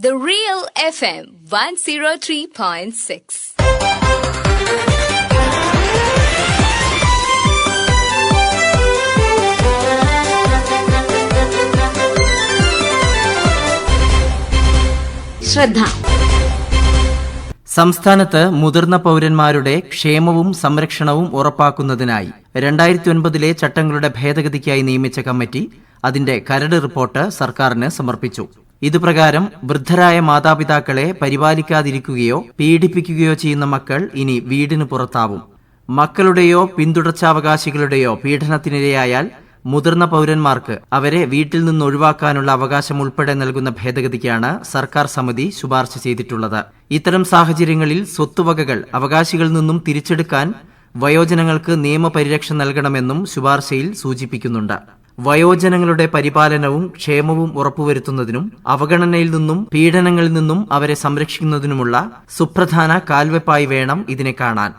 The Real FM 103.6. ശ്രദ്ധ സംസ്ഥാനത്ത് മുതിർന്ന പൗരന്മാരുടെ ക്ഷേമവും സംരക്ഷണവും ഉറപ്പാക്കുന്നതിനായി രണ്ടായിരത്തി ഒൻപതിലെ ചട്ടങ്ങളുടെ ഭേദഗതിക്കായി നിയമിച്ച കമ്മിറ്റി അതിന്റെ കരട് റിപ്പോർട്ട് സർക്കാരിന് സമർപ്പിച്ചു ഇതുപ്രകാരം വൃദ്ധരായ മാതാപിതാക്കളെ പരിപാലിക്കാതിരിക്കുകയോ പീഡിപ്പിക്കുകയോ ചെയ്യുന്ന മക്കൾ ഇനി വീടിന് പുറത്താവും. മക്കളുടെയോ പിന്തുടർച്ചാവകാശികളുടെയോ പീഡനത്തിനിരയായാൽ മുതിർന്ന പൗരന്മാർക്ക് അവരെ വീട്ടിൽ നിന്ന് ഒഴിവാക്കാനുള്ള അവകാശം ഉൾപ്പെടെ നൽകുന്ന ഭേദഗതിക്കാണ് സർക്കാർ സമിതി ശുപാർശ ചെയ്തിട്ടുള്ളത്. ഇത്തരം സാഹചര്യങ്ങളിൽ സ്വത്തുവകകൾ അവകാശികളിൽ നിന്നും തിരിച്ചെടുക്കാൻ വയോജനങ്ങൾക്ക് നിയമപരിരക്ഷ നൽകണമെന്നും ശുപാർശയിൽ സൂചിപ്പിക്കുന്നുണ്ട്. വയോജനങ്ങളുടെ പരിപാലനവും ക്ഷേമവും ഉറപ്പുവരുത്തുന്നതിനും അവഗണനയിൽ നിന്നും പീഡനങ്ങളിൽ നിന്നും അവരെ സംരക്ഷിക്കുന്നതിനുമുള്ള സുപ്രധാന കാൽവെപ്പായി വേണം ഇതിനെ കാണാൻ.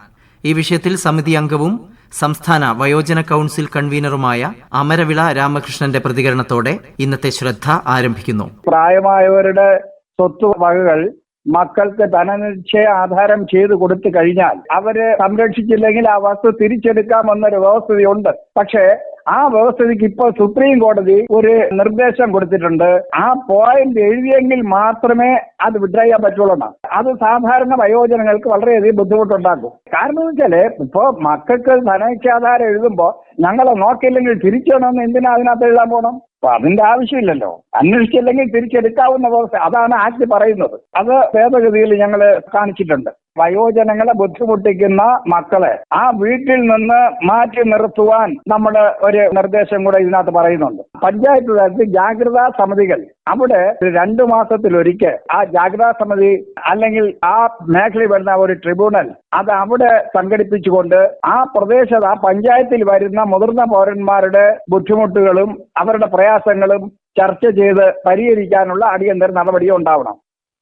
ഈ വിഷയത്തിൽ സമിതി അംഗവും സംസ്ഥാന വയോജന കൌൺസിൽ കൺവീനറുമായ അമരവിള രാമകൃഷ്ണന്റെ പ്രതികരണത്തോടെ ഇന്നത്തെ ശ്രദ്ധ ആരംഭിക്കുന്നു. പ്രായമായവരുടെ സ്വത്ത് വകകൾ മക്കൾക്ക് ധനനിശ്ചയ ആധാരം ചെയ്തു കൊടുത്തു കഴിഞ്ഞാൽ അവരെ സംരക്ഷിച്ചില്ലെങ്കിൽ ആ വസ്തു തിരിച്ചെടുക്കാമെന്നൊരു വ്യവസ്ഥയുണ്ട്. പക്ഷേ ആ വ്യവസ്ഥയ്ക്ക് ഇപ്പോൾ സുപ്രീം കോടതി ഒരു നിർദ്ദേശം കൊടുത്തിട്ടുണ്ട്. ആ പോയിന്റ് എഴുതിയെങ്കിൽ മാത്രമേ അത് വിഡ്രോ ചെയ്യാൻ പറ്റുള്ളൂ. അത് സാധാരണ വയോജനങ്ങൾക്ക് വളരെയധികം ബുദ്ധിമുട്ടുണ്ടാക്കും. കാരണം എന്ന് വെച്ചാൽ ഇപ്പോ മക്കൾക്ക് ധനക്ഷാധാരം എഴുതുമ്പോ ഞങ്ങളെ നോക്കിയില്ലെങ്കിൽ തിരിച്ചണമെന്ന് എന്തിനാ അതിനകത്ത് എഴുതാൻ പോകണം അപ്പൊ അതിന്റെ ആവശ്യമില്ലല്ലോ. അന്വേഷിച്ചില്ലെങ്കിൽ തിരിച്ചെടുക്കാവുന്ന വ്യവസ്ഥ അതാണ് ആക്ട് പറയുന്നത്. അത് ഭേദഗതിയിൽ ഞങ്ങൾ കാണിച്ചിട്ടുണ്ട്. വയോജനങ്ങളെ ബുദ്ധിമുട്ടിക്കുന്ന മക്കളെ ആ വീട്ടിൽ നിന്ന് മാറ്റി നിർത്തുവാൻ നമ്മുടെ ഒരു നിർദ്ദേശം കൂടെ ഇതിനകത്ത് പറയുന്നുണ്ട്. പഞ്ചായത്ത് തലത്തിൽ ജാഗ്രതാ സമിതികൾ അവിടെ രണ്ടു മാസത്തിലൊരിക്കൽ ആ ജാഗ്രതാ സമിതി അല്ലെങ്കിൽ ആ മേഖലയിൽ വരുന്ന ഒരു ട്രിബ്യൂണൽ അത് അവിടെ സംഘടിപ്പിച്ചുകൊണ്ട് ആ പ്രദേശത്ത് ആ പഞ്ചായത്തിൽ വരുന്ന മുതിർന്ന പൗരന്മാരുടെ ബുദ്ധിമുട്ടുകളും അവരുടെ പ്രയാസങ്ങളും ചർച്ച ചെയ്ത് പരിഹരിക്കാനുള്ള അടിയന്തര നടപടി ഉണ്ടാവണം.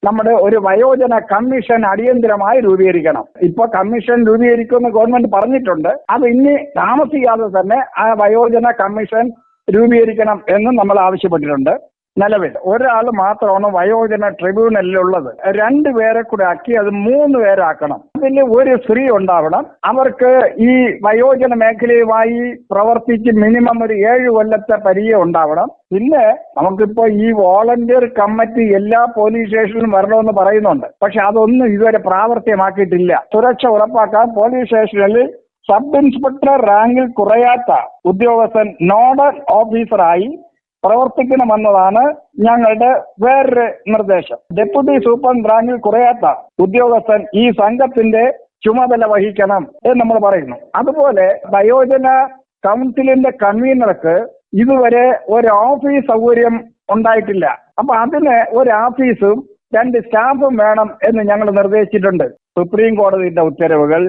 നമ്മുടെ ഒരു വയോജന കമ്മീഷൻ അടിയന്തരമായി രൂപീകരിക്കണം. ഇപ്പൊ കമ്മീഷൻ രൂപീകരിക്കുമെന്ന് ഗവൺമെന്റ് പറഞ്ഞിട്ടുണ്ട്. അത് ഇനി താമസിക്കാതെ തന്നെ ആ വയോജന കമ്മീഷൻ രൂപീകരിക്കണം എന്നും നമ്മൾ ആവശ്യപ്പെട്ടിട്ടുണ്ട്. നിലവിൽ. ഒരാൾ മാത്രമാണ് വയോജന ട്രിബ്യൂണലിലുള്ളത്. രണ്ടു പേരെ കൂടെ ആക്കി അത് മൂന്ന് പേരാക്കണം. അതിൽ ഒരു സ്ത്രീ ഉണ്ടാവണം. അവർക്ക് ഈ വയോജന മേഖലയുമായി പ്രവർത്തിച്ച് മിനിമം ഒരു ഏഴ് കൊല്ലത്തെ പരിചയം ഉണ്ടാവണം. പിന്നെ നമുക്കിപ്പോ ഈ വോളണ്ടിയർ കമ്മിറ്റി എല്ലാ പോലീസ് സ്റ്റേഷനിലും വരണമെന്ന് പറയുന്നുണ്ട്. പക്ഷെ അതൊന്നും ഇതുവരെ പ്രാവർത്തികമാക്കിയിട്ടില്ല. സുരക്ഷ ഉറപ്പാക്കാൻ പോലീസ് സ്റ്റേഷനിൽ സബ് ഇൻസ്പെക്ടർ റാങ്കിൽ കുറയാത്ത ഉദ്യോഗസ്ഥൻ നോഡൽ ഓഫീസറായി പ്രവർത്തിക്കണമെന്നതാണ് ഞങ്ങളുടെ വേറൊരു നിർദ്ദേശം. ഡെപ്യൂട്ടി സൂപ്രണ്ട് റാങ്കിൽ കുറയാത്ത ഉദ്യോഗസ്ഥൻ ഈ സംഘത്തിന്റെ ചുമതല വഹിക്കണം എന്ന് നമ്മൾ പറയുന്നു. അതുപോലെ വയോജന കൗൺസിലിന്റെ കൺവീനർക്ക് ഇതുവരെ ഒരു ഓഫീസ് സൗകര്യം ഉണ്ടായിട്ടില്ല. അപ്പൊ അതിന് ഒരു ഓഫീസും രണ്ട് സ്റ്റാഫും വേണം എന്ന് ഞങ്ങൾ നിർദ്ദേശിച്ചിട്ടുണ്ട്. സുപ്രീം കോടതിയുടെ ഉത്തരവുകൾ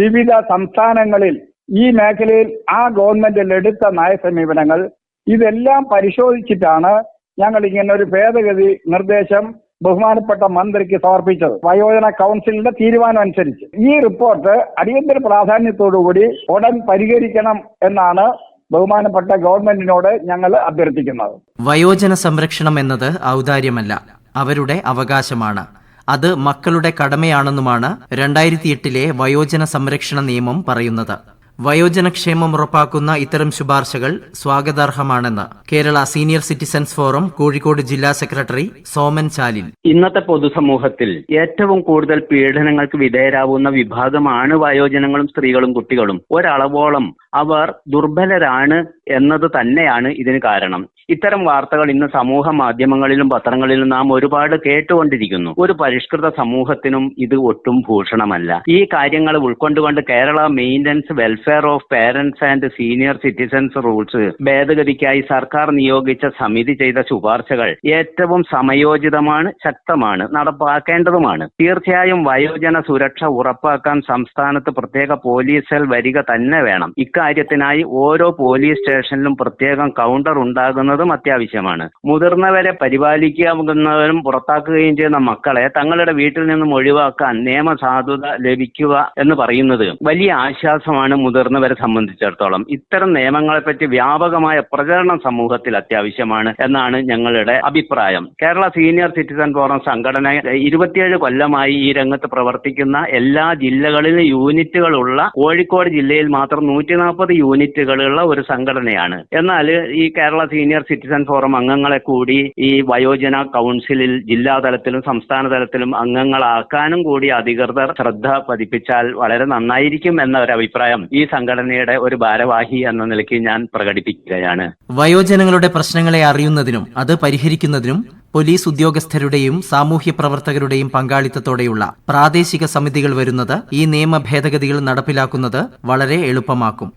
വിവിധ സംസ്ഥാനങ്ങളിൽ ഈ മേഖലയിൽ ആ ഗവൺമെന്റിൽ എടുത്ത നയസമീപനങ്ങൾ ഇതെല്ലാം പരിശോധിച്ചിട്ടാണ് ഞങ്ങൾ ഇങ്ങനെ ഒരു ഭേദഗതി നിർദ്ദേശം ബഹുമാനപ്പെട്ട മന്ത്രിക്ക് സമർപ്പിച്ചത്. വയോജന കൗൺസിലിന്റെ തീരുമാനം അനുസരിച്ച്. ഈ റിപ്പോർട്ട് അടിയന്തര പ്രാധാന്യത്തോടുകൂടി ഉടൻ പരിഹരിക്കണം എന്നാണ് ബഹുമാനപ്പെട്ട ഗവൺമെന്റിനോട് ഞങ്ങൾ അഭ്യർത്ഥിക്കുന്നത്. വയോജന സംരക്ഷണം എന്നത് ഔദാര്യമല്ല. അവരുടെ അവകാശമാണ്. അത് മക്കളുടെ കടമയാണെന്നുമാണ് രണ്ടായിരത്തി എട്ടിലെ വയോജന സംരക്ഷണ നിയമം പറയുന്നത്. വയോജനക്ഷേമം ഉറപ്പാക്കുന്ന ഇത്തരം ശുപാർശകൾ സ്വാഗതാർഹമാണെന്ന് Kerala senior citizens forum Kozhikode ജില്ലാ സെക്രട്ടറി സോമൻ ചാലിൽ. ഇന്നത്തെ പൊതുസമൂഹത്തിൽ ഏറ്റവും കൂടുതൽ പീഡനങ്ങൾക്ക് വിധേയരാകുന്ന വിഭാഗമാണ് വയോജനങ്ങളും സ്ത്രീകളും കുട്ടികളും. ഒരളവോളം അവർ ദുർബലരാണ് എന്നത് തന്നെയാണ് ഇതിന് കാരണം. ഇത്തരം വാർത്തകൾ ഇന്ന് സമൂഹ മാധ്യമങ്ങളിലും പത്രങ്ങളിലും നാം ഒരുപാട് കേട്ടുകൊണ്ടിരിക്കുന്നു. ഒരു പരിഷ്കൃത സമൂഹത്തിനും ഇത് ഒട്ടും ഭൂഷണമല്ല. ഈ കാര്യങ്ങൾ ഉൾക്കൊണ്ടുകൊണ്ട് Kerala maintenance welfare of parents and senior citizens rules ഭേദഗതിക്കായി സർക്കാർ നിയോഗിച്ച സമിതി ചെയ്ത ശുപാർശകൾ ഏറ്റവും സമയോചിതമാണ് ശക്തമാണ് നടപ്പാക്കേണ്ടതുമാണ്. തീർച്ചയായും വയോജന സുരക്ഷ ഉറപ്പാക്കാൻ സംസ്ഥാനത്ത് പ്രത്യേക പോലീസ് സെൽ വരിക തന്നെ വേണം. ഇക്കാര്യത്തിനായി ഓരോ പോലീസ് സ്റ്റേഷനിലും പ്രത്യേകം കൗണ്ടർ ഉണ്ടാകുന്നതും അത്യാവശ്യമാണ്. മുതിർന്നവരെ പരിപാലിക്കാവുന്നവരും പുറത്താക്കുകയും ചെയ്യുന്ന മക്കളെ തങ്ങളുടെ വീട്ടിൽ നിന്നും ഒഴിവാക്കാൻ നിയമസാധുത ലഭിക്കുക എന്ന് പറയുന്നത് വലിയ ആശ്വാസമാണ് മുതിർന്നവരെ സംബന്ധിച്ചിടത്തോളം. ഇത്തരം നിയമങ്ങളെപ്പറ്റി വ്യാപകമായ പ്രചരണം സമൂഹത്തിൽ അത്യാവശ്യമാണ് എന്നാണ് ഞങ്ങളുടെ അഭിപ്രായം. കേരള സീനിയർ സിറ്റിസൺ ഫോറം സംഘടന ഇരുപത്തിയേഴ് കൊല്ലമായി ഈ രംഗത്ത് പ്രവർത്തിക്കുന്ന എല്ലാ ജില്ലകളിലും യൂണിറ്റുകളുള്ള കോഴിക്കോട് ജില്ലയിൽ മാത്രം നൂറ്റി നാൽപ്പത് യൂണിറ്റുകളുള്ള ഒരു സംഘടനയാണ് എന്നാൽ ഈ കേരള സീനിയർ സിറ്റിസൺ ഫോറം അംഗങ്ങളെ കൂടി ഈ വയോജന കൗൺസിലിൽ ജില്ലാ തലത്തിലും സംസ്ഥാന തലത്തിലും അംഗങ്ങളാക്കാനും കൂടി അധികൃതർ ശ്രദ്ധ പതിപ്പിച്ചാൽ വളരെ നന്നായിരിക്കും എന്ന ഒരു അഭിപ്രായം ഈ സംഘടനയുടെ ഒരു ഭാരവാഹി എന്ന നിലയ്ക്ക് ഞാൻ പ്രകടിപ്പിക്കുകയാണ്. വയോജനങ്ങളുടെ പ്രശ്നങ്ങളെ അറിയുന്നതിനും അത് പരിഹരിക്കുന്നതിനും പോലീസ് ഉദ്യോഗസ്ഥരുടെയും സാമൂഹ്യ പ്രവർത്തകരുടെയും പങ്കാളിത്തത്തോടെയുള്ള പ്രാദേശിക സമിതികൾ വരുന്നത് ഈ നിയമ ഭേദഗതികൾ നടപ്പിലാക്കുന്നത് വളരെ എളുപ്പമാക്കും.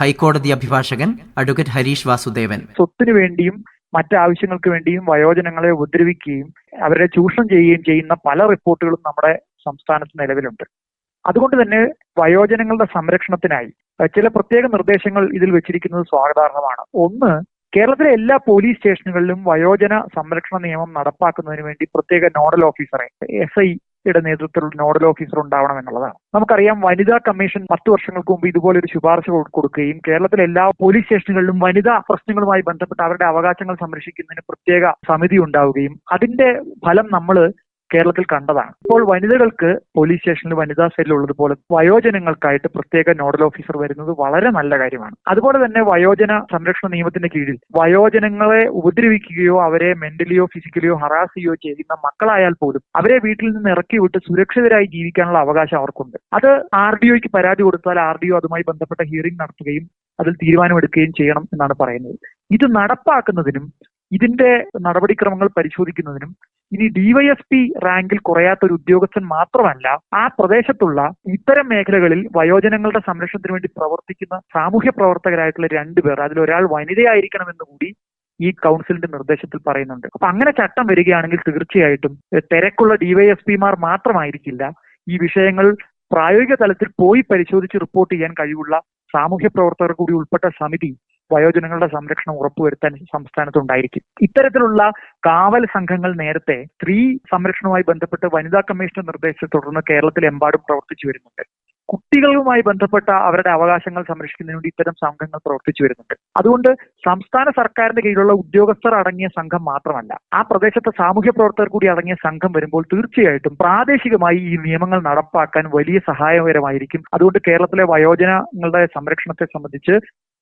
ഹൈക്കോടതി അഭിഭാഷകൻ അഡ്വക്കേറ്റ് ഹരീഷ് വാസുദേവൻ. സ്വത്തിനു വേണ്ടിയും മറ്റ് ആവശ്യങ്ങൾക്ക് വേണ്ടിയും വയോജനങ്ങളെ ഉപദ്രവിക്കുകയും അവരെ ചൂഷണം ചെയ്യുകയും ചെയ്യുന്ന പല റിപ്പോർട്ടുകളും നമ്മുടെ സംസ്ഥാനത്ത് നിലവിലുണ്ട്. അതുകൊണ്ട് തന്നെ വയോജനങ്ങളുടെ സംരക്ഷണത്തിനായി ചില പ്രത്യേക നിർദ്ദേശങ്ങൾ ഇതിൽ വെച്ചിരിക്കുന്നത് സ്വാഗതാർഹമാണ്. ഒന്ന് കേരളത്തിലെ എല്ലാ പോലീസ് സ്റ്റേഷനുകളിലും വയോജന സംരക്ഷണ നിയമം നടപ്പാക്കുന്നതിന് വേണ്ടി പ്രത്യേക നോഡൽ ഓഫീസറെ എസ് ഐ യുടെ നേതൃത്വത്തിലുള്ള നോഡൽ ഓഫീസർ ഉണ്ടാവണം എന്നുള്ളതാണ്. നമുക്കറിയാം വനിതാ കമ്മീഷൻ പത്ത് വർഷങ്ങൾക്ക് മുമ്പ് ഇതുപോലെ ഒരു ശുപാർശ കൊടുക്കുകയും കേരളത്തിലെ എല്ലാ പോലീസ് സ്റ്റേഷനുകളിലും വനിതാ പ്രശ്നങ്ങളുമായി ബന്ധപ്പെട്ട് അവരുടെ അവകാശങ്ങൾ സംരക്ഷിക്കുന്നതിന് പ്രത്യേക സമിതി ഉണ്ടാവുകയും അതിന്റെ ഫലം നമ്മൾ കേരളത്തിൽ കണ്ടതാണ്. ഇപ്പോൾ വനിതകൾക്ക് പോലീസ് സ്റ്റേഷനിൽ വനിതാ സെല്ലുള്ളത് പോലെ വയോജനങ്ങൾക്കായിട്ട് പ്രത്യേക നോഡൽ ഓഫീസർ വരുന്നത് വളരെ നല്ല കാര്യമാണ്. അതുപോലെ തന്നെ വയോജന സംരക്ഷണ നിയമത്തിന്റെ കീഴിൽ വയോജനങ്ങളെ ഉപദ്രവിക്കുകയോ അവരെ മെന്റലിയോ ഫിസിക്കലിയോ ഹറാസ് ചെയ്യുകയോ ചെയ്യുന്ന മക്കളായാൽ പോലും അവരെ വീട്ടിൽ നിന്ന് ഇറക്കി വിട്ട് സുരക്ഷിതരായി ജീവിക്കാനുള്ള അവകാശം അവർക്കുണ്ട്. അത് ആർ ഡി ഒക്ക് പരാതി കൊടുത്താൽ ആർ ഡി ഒ അതുമായി ബന്ധപ്പെട്ട ഹിയറിംഗ് നടത്തുകയും അതിൽ തീരുമാനമെടുക്കുകയും ചെയ്യണം എന്നാണ് പറയുന്നത്. ഇത് നടപ്പാക്കുന്നതിനും ഇതിന്റെ നടപടിക്രമങ്ങൾ പരിശോധിക്കുന്നതിനും ഇനി ഡിവൈഎസ്പി റാങ്കിൽ കുറയാത്ത ഒരു ഉദ്യോഗസ്ഥൻ മാത്രമല്ല ആ പ്രദേശത്തുള്ള ഇത്തരം മേഖലകളിൽ വയോജനങ്ങളുടെ സംരക്ഷണത്തിന് വേണ്ടി പ്രവർത്തിക്കുന്ന സാമൂഹ്യ പ്രവർത്തകരായിട്ടുള്ള രണ്ടുപേർ ഒരാൾ വനിതയായിരിക്കണമെന്ന് കൂടി ഈ കൗൺസിലിന്റെ നിർദ്ദേശത്തിൽ പറയുന്നുണ്ട്. അപ്പൊ അങ്ങനെ ചട്ടം വരികയാണെങ്കിൽ തീർച്ചയായിട്ടും തിരക്കുള്ള ഡിവൈഎസ്പിമാർ മാത്രമായിരിക്കില്ല. ഈ വിഷയങ്ങൾ പ്രായോഗിക തലത്തിൽ പോയി പരിശോധിച്ച് റിപ്പോർട്ട് ചെയ്യാൻ കഴിവുള്ള സാമൂഹ്യ പ്രവർത്തകർ കൂടി ഉൾപ്പെട്ട സമിതി വയോജനങ്ങളുടെ സംരക്ഷണം ഉറപ്പുവരുത്താൻ സംസ്ഥാനത്തുണ്ടായിരിക്കും. ഇത്തരത്തിലുള്ള കാവൽ സംഘങ്ങൾ നേരത്തെ സ്ത്രീ സംരക്ഷണവുമായി ബന്ധപ്പെട്ട് വനിതാ കമ്മീഷന്റെ നിർദ്ദേശത്തെ തുടർന്ന് കേരളത്തിലെമ്പാടും പ്രവർത്തിച്ചു വരുന്നുണ്ട്. കുട്ടികളുമായി ബന്ധപ്പെട്ട അവരുടെ അവകാശങ്ങൾ സംരക്ഷിക്കുന്നതിന് വേണ്ടി ഇത്തരം സംഘങ്ങൾ പ്രവർത്തിച്ചു വരുന്നുണ്ട്. അതുകൊണ്ട് സംസ്ഥാന സർക്കാരിന്റെ കീഴിലുള്ള ഉദ്യോഗസ്ഥർ അടങ്ങിയ സംഘം മാത്രമല്ല ആ പ്രദേശത്തെ സാമൂഹ്യ പ്രവർത്തകർ കൂടി അടങ്ങിയ സംഘം വരുമ്പോൾ തീർച്ചയായിട്ടും പ്രാദേശികമായി ഈ നിയമങ്ങൾ നടപ്പാക്കാൻ വലിയ സഹായകരമായിരിക്കും. അതുകൊണ്ട് കേരളത്തിലെ വയോജനങ്ങളുടെ സംരക്ഷണത്തെ സംബന്ധിച്ച്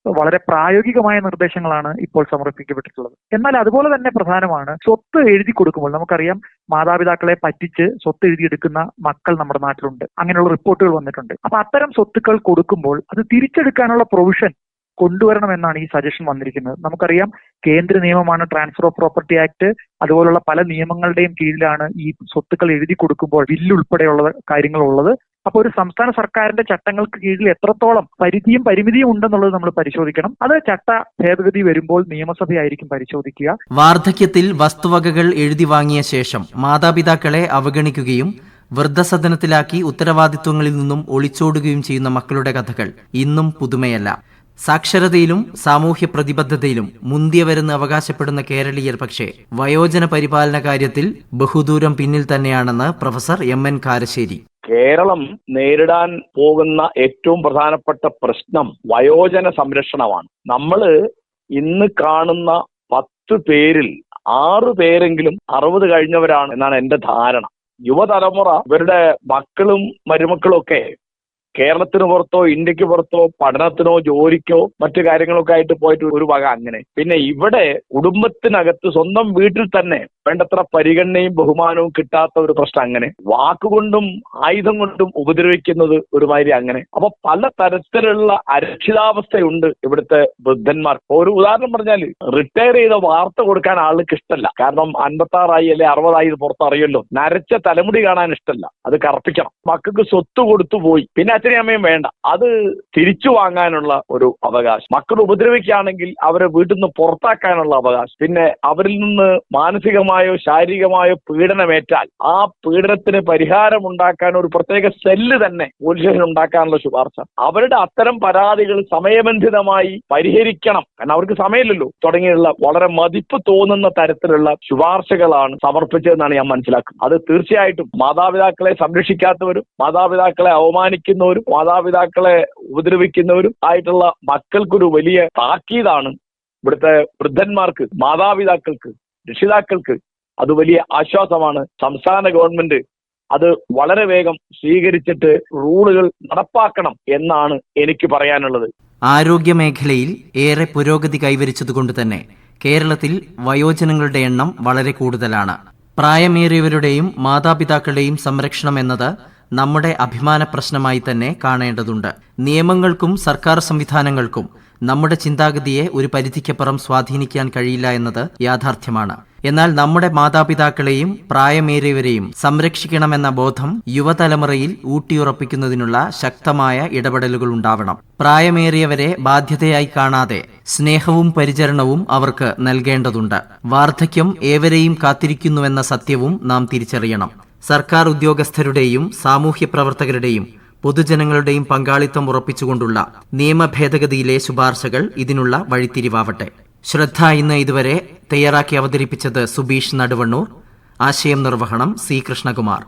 വളരെ പ്രായോഗികമായ നിർദ്ദേശങ്ങളാണ് ഇപ്പോൾ സമർപ്പിക്കപ്പെട്ടിട്ടുള്ളത്. എന്നാൽ അതുപോലെ തന്നെ പ്രധാനമാണ് സ്വത്ത് എഴുതി കൊടുക്കുമ്പോൾ നമുക്കറിയാം മാതാപിതാക്കളെ പറ്റിച്ച് സ്വത്ത് എഴുതിയെടുക്കുന്ന മക്കൾ നമ്മുടെ നാട്ടിലുണ്ട്. അങ്ങനെയുള്ള റിപ്പോർട്ടുകൾ വന്നിട്ടുണ്ട്. അപ്പൊ അത്തരം സ്വത്തുക്കൾ കൊടുക്കുമ്പോൾ അത് തിരിച്ചെടുക്കാനുള്ള പ്രൊവിഷൻ കൊണ്ടുവരണമെന്നാണ് ഈ സജഷൻ വന്നിരിക്കുന്നത്. നമുക്കറിയാം കേന്ദ്ര നിയമമാണ് ട്രാൻസ്ഫർ ഓഫ് പ്രോപ്പർട്ടി ആക്ട്. അതുപോലുള്ള പല നിയമങ്ങളുടെയും കീഴിലാണ് ഈ സ്വത്തുക്കൾ എഴുതി കൊടുക്കുമ്പോൾ ബില്ലുൾപ്പെടെയുള്ള കാര്യങ്ങൾ ഉള്ളത് അപ്പൊ ഒരു സംസ്ഥാന സർക്കാരിന്റെ ചട്ടങ്ങൾക്ക് കീഴിൽ എത്രത്തോളം പരിധിയും പരിമിതിയും ഉണ്ടെന്നുള്ളത് നമ്മൾ പരിശോധിക്കണം. അത് ചട്ട ഭേദഗതി വരുമ്പോൾ നിയമസഭയായിരിക്കും പരിശോധിക്കുക. വാർദ്ധക്യത്തിൽ വസ്തുവകകൾ എഴുതി വാങ്ങിയ ശേഷം മാതാപിതാക്കളെ അവഗണിക്കുകയും വൃദ്ധസദനത്തിലാക്കി ഉത്തരവാദിത്വങ്ങളിൽ നിന്നും ഒളിച്ചോടുകയും ചെയ്യുന്ന മക്കളുടെ കഥകൾ ഇന്നും പുതുമയല്ല. സാക്ഷരതയിലും സാമൂഹ്യ പ്രതിബദ്ധതയിലും മുന്തിയവരെന്ന് അവകാശപ്പെടുന്ന കേരളീയർ പക്ഷേ വയോജന പരിപാലന കാര്യത്തിൽ ബഹുദൂരം പിന്നിൽ തന്നെയാണെന്ന് professor M N Karassery. Keralam നേരിടാൻ പോകുന്ന ഏറ്റവും പ്രധാനപ്പെട്ട പ്രശ്നം വയോജന സംരക്ഷണമാണ്. നമ്മൾ ഇന്ന് കാണുന്ന പത്ത് പേരിൽ ആറ് പേരെങ്കിലും അറുപത് കഴിഞ്ഞവരാണ് എന്നാണ് എന്റെ ധാരണ. യുവതലമുറ ഇവരുടെ മക്കളും മരുമക്കളും ഒക്കെ കേരളത്തിന് പുറത്തോ ഇന്ത്യയ്ക്ക് പുറത്തോ പഠനത്തിനോ ജോലിക്കോ മറ്റു കാര്യങ്ങളൊക്കെ ആയിട്ട് പോയിട്ട് ഒരു വക അങ്ങനെ. പിന്നെ ഇവിടെ കുടുംബത്തിനകത്ത് സ്വന്തം വീട്ടിൽ തന്നെ വേണ്ടത്ര പരിഗണനയും ബഹുമാനവും കിട്ടാത്ത ഒരു പ്രശ്നം അങ്ങനെ. വാക്കുകൊണ്ടും ആയുധം കൊണ്ടും ഉപദ്രവിക്കുന്നത് ഒരുമാതിരി അങ്ങനെ. അപ്പൊ പല തരത്തിലുള്ള അരക്ഷിതാവസ്ഥയുണ്ട് ഇവിടുത്തെ വൃദ്ധന്മാർ. ഒരു ഉദാഹരണം പറഞ്ഞാൽ റിട്ടയർ ചെയ്ത വാർത്ത കൊടുക്കാൻ ആൾക്ക് ഇഷ്ടമല്ല കാരണം അൻപത്തി ആറായി അല്ലെ അറുപതായി പുറത്തറിയല്ലോ. നരച്ച തലമുടി കാണാൻ ഇഷ്ടമല്ല അത് കറപ്പിക്കണം. മക്കൾക്ക് സ്വത്ത് കൊടുത്തു പോയി. പിന്നെ അച്ഛനെയും അമ്മയും വേണ്ട. അത് തിരിച്ചു വാങ്ങാനുള്ള ഒരു അവകാശം. മക്കൾ ഉപദ്രവിക്കുകയാണെങ്കിൽ അവരെ വീട്ടിൽ നിന്ന് പുറത്താക്കാനുള്ള അവകാശം. പിന്നെ അവരിൽ നിന്ന് മാനസികമായോ ശാരീരികമായോ പീഡനമേറ്റാൽ ആ പീഡനത്തിന് പരിഹാരം ഉണ്ടാക്കാൻ ഒരു പ്രത്യേക സെല്ല് തന്നെ പോലീസ് ഉണ്ടാക്കാനുള്ള ശുപാർശ. അവരുടെ അത്തരം പരാതികൾ സമയബന്ധിതമായി പരിഹരിക്കണം. കാരണം അവർക്ക് സമയമില്ലല്ലോ. തുടങ്ങിയുള്ള വളരെ മതിപ്പ് തോന്നുന്ന തരത്തിലുള്ള ശുപാർശകളാണ് സമർപ്പിച്ചതെന്നാണ് ഞാൻ മനസ്സിലാക്കുന്നത്. അത് തീർച്ചയായിട്ടും മാതാപിതാക്കളെ സംരക്ഷിക്കാത്തവരും മാതാപിതാക്കളെ അവമാനിക്കുന്നവരും മാതാപിതാക്കളെ ഉപദ്രവിക്കുന്നവരും ആയിട്ടുള്ള മക്കൾക്കൊരു വലിയ താക്കീതാണ് ഇവിടുത്തെ വൃദ്ധന്മാർക്ക് മാതാപിതാക്കൾക്ക് രക്ഷിതാക്കൾക്ക് അത് വലിയ ആശ്വാസമാണ്. സംസ്ഥാന ഗവൺമെന്റ് അത് വളരെ വേഗം സ്വീകരിച്ചിട്ട് റൂളുകൾ നടപ്പാക്കണം എന്നാണ് എനിക്ക് പറയാനുള്ളത്. ആരോഗ്യ മേഖലയിൽ ഏറെ പുരോഗതി കൈവരിച്ചതുകൊണ്ട് തന്നെ കേരളത്തിൽ വയോജനങ്ങളുടെ എണ്ണം വളരെ കൂടുതലാണ്. പ്രായമേറിയവരുടെയും മാതാപിതാക്കളുടെയും സംരക്ഷണം എന്നത് നമ്മുടെ അഭിമാന പ്രശ്നമായി തന്നെ കാണേണ്ടതുണ്ട്. നിയമങ്ങൾക്കും സർക്കാർ സംവിധാനങ്ങൾക്കും നമ്മുടെ ചിന്താഗതിയെ ഒരു പരിധിക്കപ്പുറം സ്വാധീനിക്കാൻ കഴിയില്ല എന്നത് യാഥാർത്ഥ്യമാണ്. എന്നാൽ നമ്മുടെ മാതാപിതാക്കളെയും പ്രായമേറിയവരെയും സംരക്ഷിക്കണമെന്ന ബോധം യുവതലമുറയിൽ ഊട്ടിയുറപ്പിക്കുന്നതിനുള്ള ശക്തമായ ഇടപെടലുകൾ ഉണ്ടാവണം. പ്രായമേറിയവരെ ബാധ്യതയായി കാണാതെ സ്നേഹവും പരിചരണവും അവർക്ക് നൽകേണ്ടതുണ്ട്. വാർദ്ധക്യം ഏവരെയും കാത്തിരിക്കുന്നുവെന്ന സത്യവും നാം തിരിച്ചറിയണം. സർക്കാർ ഉദ്യോഗസ്ഥരുടെയും സാമൂഹ്യ പ്രവർത്തകരുടെയും പൊതുജനങ്ങളുടെയും പങ്കാളിത്തം ഉറപ്പിച്ചുകൊണ്ടുള്ള നിയമ ഭേദഗതിയിലെ ശുപാർശകൾ ഇതിനുള്ള വഴിത്തിരിവാവട്ടെ. ശ്രദ്ധ ഇന്ന് ഇതുവരെ തയ്യാറാക്കി അവതരിപ്പിച്ചത് സുബീഷ് നടുവണ്ണൂർ. ആശയം നിർവഹണം സി കൃഷ്ണകുമാർ.